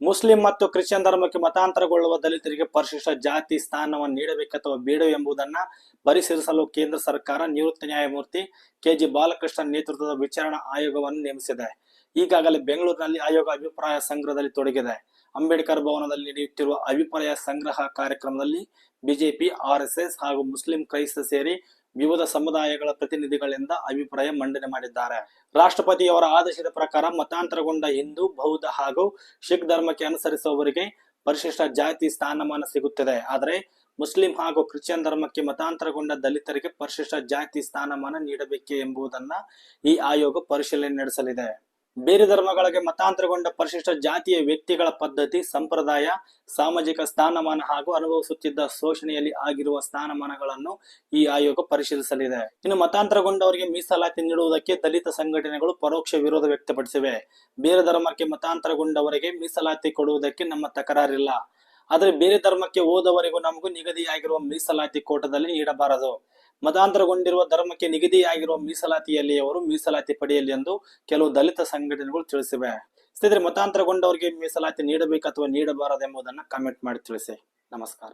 Muslim ಮತ್ತು Christian ಧರ್ಮಕ್ಕೆ ಮತಾಂತರಗೊಳ್ಳುವ ದಲಿತರಿಗೆ ಪರಿಶಿಷ್ಟ ಜಾತಿ ಸ್ಥಾನವನ್ನು ನೀಡಬೇಕು ಅಥವಾ ಬೇಡ ಎಂಬುದನ್ನು ಪರಿಶೀಲಿಸಲು ಕೇಂದ್ರ ಸರ್ಕಾರ ನಿವೃತ್ತ ನ್ಯಾಯಮೂರ್ತಿ ಕೆಜಿ ಬಾಲಕೃಷ್ಣ ನೇತೃತ್ವದ ವಿಚಾರಣಾ ಆಯೋಗವನ್ನು ನೇಮಿಸಿದೆ. ಈಗಾಗಲೇ ಬೆಂಗಳೂರಿನಲ್ಲಿ ಆಯೋಗ ಅಭಿಪ್ರಾಯ ಸಂಗ್ರಹದಲ್ಲಿ ತೊಡಗಿದೆ. ಅಂಬೇಡ್ಕರ್ ಭವನದಲ್ಲಿ ನಡೆಯುತ್ತಿರುವ ಅಭಿಪ್ರಾಯ ಸಂಗ್ರಹ ಕಾರ್ಯಕ್ರಮದಲ್ಲಿ ಬಿಜೆಪಿ ಆರ್ಎಸ್ಎಸ್ ಹಾಗೂ ಮುಸ್ಲಿಂ ಕ್ರೈಸ್ತ ಸೇರಿ ವಿವಿಧ ಸಮುದಾಯಗಳ ಪ್ರತಿನಿಧಿಗಳಿಂದ ಅಭಿಪ್ರಾಯ ಮಂಡನೆ ಮಾಡಿದ್ದಾರೆ. ರಾಷ್ಟ್ರಪತಿಯವರ ಆದೇಶದ ಪ್ರಕಾರ ಮತಾಂತರಗೊಂಡ ಹಿಂದೂ, ಬೌದ್ಧ ಹಾಗೂ ಸಿಖ್ ಧರ್ಮಕ್ಕೆ ಅನುಸರಿಸುವವರಿಗೆ ಪರಿಶಿಷ್ಟ ಜಾತಿ ಸ್ಥಾನಮಾನ ಸಿಗುತ್ತದೆ. ಆದರೆ ಮುಸ್ಲಿಂ ಹಾಗೂ ಕ್ರಿಶ್ಚಿಯನ್ ಧರ್ಮಕ್ಕೆ ಮತಾಂತರಗೊಂಡ ದಲಿತರಿಗೆ ಪರಿಶಿಷ್ಟ ಜಾತಿ ಸ್ಥಾನಮಾನ ನೀಡಬೇಕೆ ಎಂಬುದನ್ನ ಈ ಆಯೋಗ ಪರಿಶೀಲನೆ ನಡೆಸಲಿದೆ. ಬೇರೆ ಧರ್ಮಗಳಿಗೆ ಮತಾಂತರಗೊಂಡ ಪರಿಶಿಷ್ಟ ಜಾತಿಯ ವ್ಯಕ್ತಿಗಳ ಪದ್ಧತಿ, ಸಂಪ್ರದಾಯ, ಸಾಮಾಜಿಕ ಸ್ಥಾನಮಾನ ಹಾಗೂ ಅನುಭವಿಸುತ್ತಿದ್ದ ಶೋಷಣೆಯಲ್ಲಿ ಆಗಿರುವ ಸ್ಥಾನಮಾನಗಳನ್ನು ಈ ಆಯೋಗ ಪರಿಶೀಲಿಸಲಿದೆ. ಇನ್ನು ಮತಾಂತರಗೊಂಡವರಿಗೆ ಮೀಸಲಾತಿ ನೀಡುವುದಕ್ಕೆ ದಲಿತ ಸಂಘಟನೆಗಳು ಪರೋಕ್ಷ ವಿರೋಧ ವ್ಯಕ್ತಪಡಿಸಿವೆ. ಬೇರೆ ಧರ್ಮಕ್ಕೆ ಮತಾಂತರಗೊಂಡವರಿಗೆ ಮೀಸಲಾತಿ ಕೊಡುವುದಕ್ಕೆ ನಮ್ಮ ತಕರಾರಿಲ್ಲ. ಆದರೆ ಬೇರೆ ಧರ್ಮಕ್ಕೆ ಹೋದವರಿಗೂ ನಮಗೂ ನಿಗದಿಯಾಗಿರುವ ಮೀಸಲಾತಿ ಕೋಟದಲ್ಲಿ ನೀಡಬಾರದು. ಮತಾಂತರಗೊಂಡಿರುವ ಧರ್ಮಕ್ಕೆ ನಿಗದಿಯಾಗಿರುವ ಮೀಸಲಾತಿಯಲ್ಲಿ ಅವರು ಮೀಸಲಾತಿ ಪಡೆಯಲಿ ಎಂದು ಕೆಲವು ದಲಿತ ಸಂಘಟನೆಗಳು ತಿಳಿಸಿವೆ. ಸ್ನೇಹಿತರೆ, ಮತಾಂತರಗೊಂಡವರಿಗೆ ಮೀಸಲಾತಿ ನೀಡಬೇಕು ಅಥವಾ ನೀಡಬಾರದು ಎಂಬುದನ್ನು ಕಾಮೆಂಟ್ ಮಾಡಿ ತಿಳಿಸಿ. ನಮಸ್ಕಾರ.